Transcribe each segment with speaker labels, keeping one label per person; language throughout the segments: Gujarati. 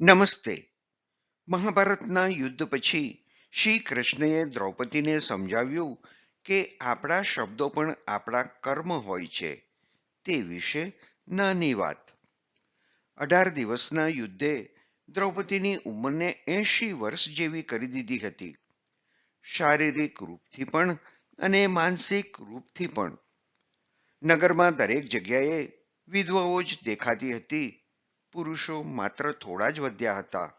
Speaker 1: નમસ્તે. મહાભારતના યુદ્ધ પછી શ્રી કૃષ્ણએ દ્રૌપદીને સમજાવ્યું કે આપણા શબ્દો પણ આપણા કર્મ હોય છે, તે વિશે નાની વાત. અઢાર દિવસના યુદ્ધે દ્રૌપદીની ઉંમરને એંશી વર્ષ જેવી કરી દીધી હતી. શારીરિક રૂપથી પણ અને માનસિક રૂપથી પણ. નગરમાં દરેક જગ્યાએ વિધવાઓ જ દેખાતી હતી પુરુષો માત્ર થોડા જ વધ્યા હતા.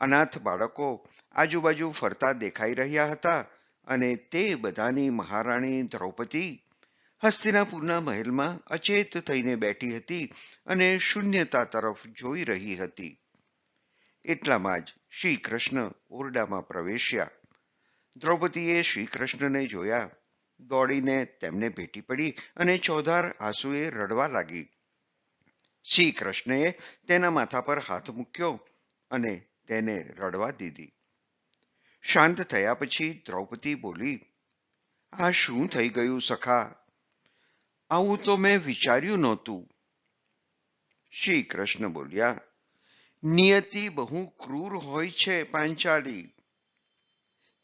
Speaker 1: અનાથ બાળકો આજુબાજુ ફરતા દેખાઈ રહ્યા હતા અને તે બધાની મહારાણી દ્રૌપદી હસ્તિનાપુરના મહેલમાં અચેત થઈને બેઠી હતી અને શૂન્યતા તરફ જોઈ રહી હતી. એટલામાં જ શ્રી કૃષ્ણ ઓરડામાં પ્રવેશ્યા. દ્રૌપદીએ શ્રી કૃષ્ણને જોયા. દોડીને તેમને ભેટી પડી અને ચોધાર આંસુએ રડવા લાગી. શ્રી કૃષ્ણએ તેના માથા પર હાથ મૂક્યો અને તેને રડવા દીધી. શાંત થયા પછી દ્રૌપદી બોલી, આ શું થઈ ગયું સખા? આવું તો મેં વિચાર્યું નહોતું. શ્રી કૃષ્ણ બોલ્યા, નિયતિ બહુ ક્રૂર હોય છે પાંચાલી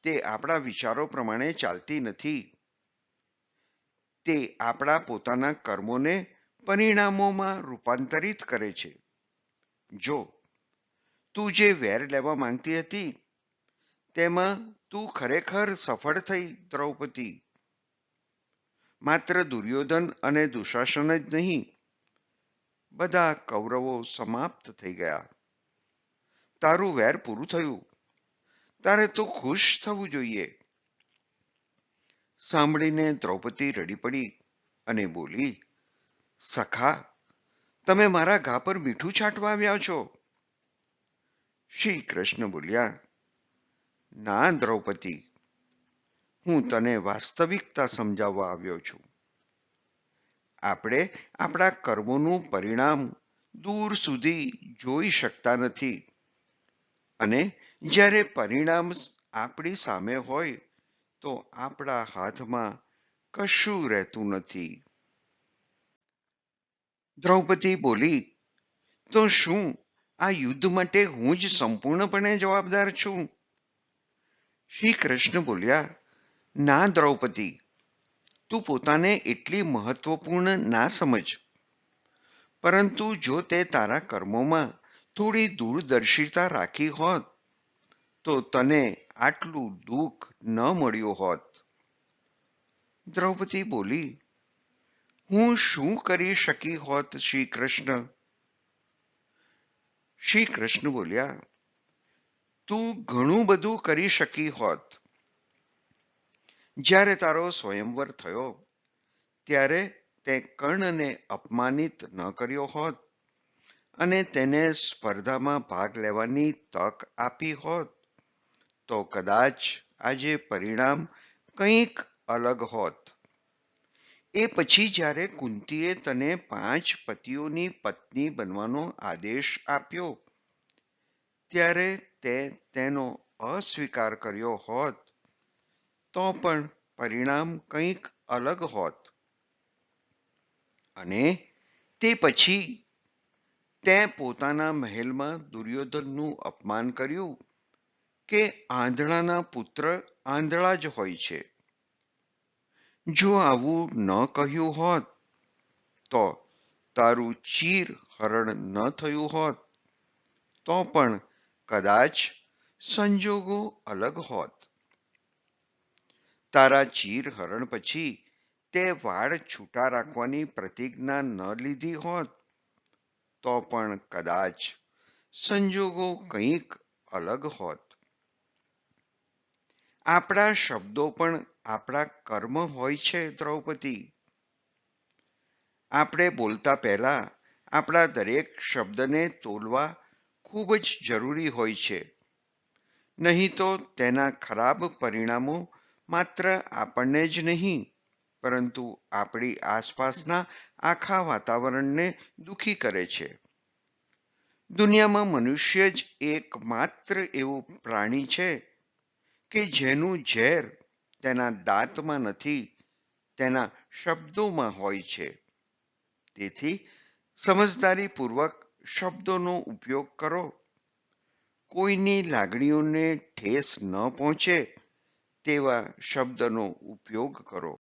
Speaker 1: તે આપણા વિચારો પ્રમાણે ચાલતી નથી. તે આપણા પોતાના કર્મોને પરિણામોમાં રૂપાંતરિત કરે છે. જો તું જે વેર લેવા માંગતી હતી, તેમાં તું ખરેખર સફળ થઈ, દ્રૌપદી. માત્ર દુર્યોધન અને દુશાસન જ નહીં, બધા કૌરવો સમાપ્ત થઈ ગયા. તારું વેર પૂરું થયું. તારે તો ખુશ થવું જોઈએ. સાંભળીને દ્રૌપદી રડી પડી અને બોલી સખા, તમે મારા ઘા પર મીઠું છાંટવા આવ્યા છો? શ્રી કૃષ્ણ બોલ્યા, ના, દ્રૌપદી. હું તને વાસ્તવિકતા સમજાવવા આવ્યો છું. આપણે આપણા કર્મોનું પરિણામ દૂર સુધી જોઈ શકતા નથી. અને જ્યારે પરિણામ આપણી સામે હોય, તો આપણા હાથમાં કશું રહેતું નથી. દ્રૌપદી બોલી, તો શું? આ યુદ્ધ માટે હું જ સંપૂર્ણપણે જવાબદાર છું. શ્રી કૃષ્ણ બોલ્યા, ના દ્રૌપદી, તું પોતાને એટલી મહત્વપૂર્ણ ના સમજ. પરંતુ જો તે તારા કર્મોમાં થોડી દૂરદર્શિતા રાખી હોત, તો તને આટલું દુઃખ ન મળ્યું હોત. દ્રૌપદી બોલી હું શું કરી શકી હોત શ્રી કૃષ્ણ? શ્રી કૃષ્ણ બોલ્યા, તું ઘણું બધું કરી શકી હોત. જ્યારે તારો સ્વયંવર થયો, ત્યારે તે કર્ણને અપમાનિત ન કર્યો હોત અને તેને સ્પર્ધામાં ભાગ લેવાની તક આપી હોત, તો કદાચ આજે પરિણામ કંઈક અલગ હોત. એ પછી જ્યારે કુંતીએ તને પાંચ પતિઓની પત્ની બનવાનો આદેશ આપ્યો, ત્યારે તે તેનો અસ્વીકાર કર્યો હોત, તો પણ પરિણામ કંઈક અલગ હોત. અને તે પછી તે પોતાના મહેલમાં દુર્યોધનનું અપમાન કર્યું કે આંધળાના પુત્ર આંધળા જ હોય છે. જો આવું ન કહ્યું હોત, તો તારું ચીર હરણ ન થયું હોત, તો પણ કદાચ સંજોગો અલગ હોત. તારા ચીર હરણ પછી તે વાળ છૂટા રાખવાની પ્રતિજ્ઞા ન લીધી હોત, તો પણ કદાચ સંજોગો કંઈક અલગ હોત. આપણા શબ્દો પણ આપણા કર્મ હોય છે, દ્રૌપદી. આપણે બોલતા પહેલા આપણા દરેક શબ્દને તોલવા ખૂબ જ જરૂરી હોય છે. નહીં તો તેના ખરાબ પરિણામો માત્ર આપણને જ નહીં, પરંતુ આપણી આસપાસના આખા વાતાવરણને દુખી કરે છે. દુનિયામાં મનુષ્ય જ એકમાત્ર એવું પ્રાણી છે કે જેનું ઝેર તેના દાંતમાં નથી, તેના શબ્દોમાં હોય છે. તેથી સમજદારીપૂર્વક શબ્દોનો ઉપયોગ કરો. કોઈની લાગણીઓને ઠેસ ન પહોંચે તેવા શબ્દનો ઉપયોગ કરો.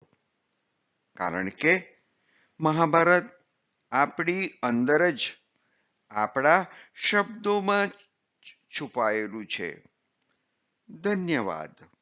Speaker 1: કારણ કે મહાભારત આપણી અંદર જ આપણા શબ્દોમાં છુપાયેલું છે. ધન્યવાદ.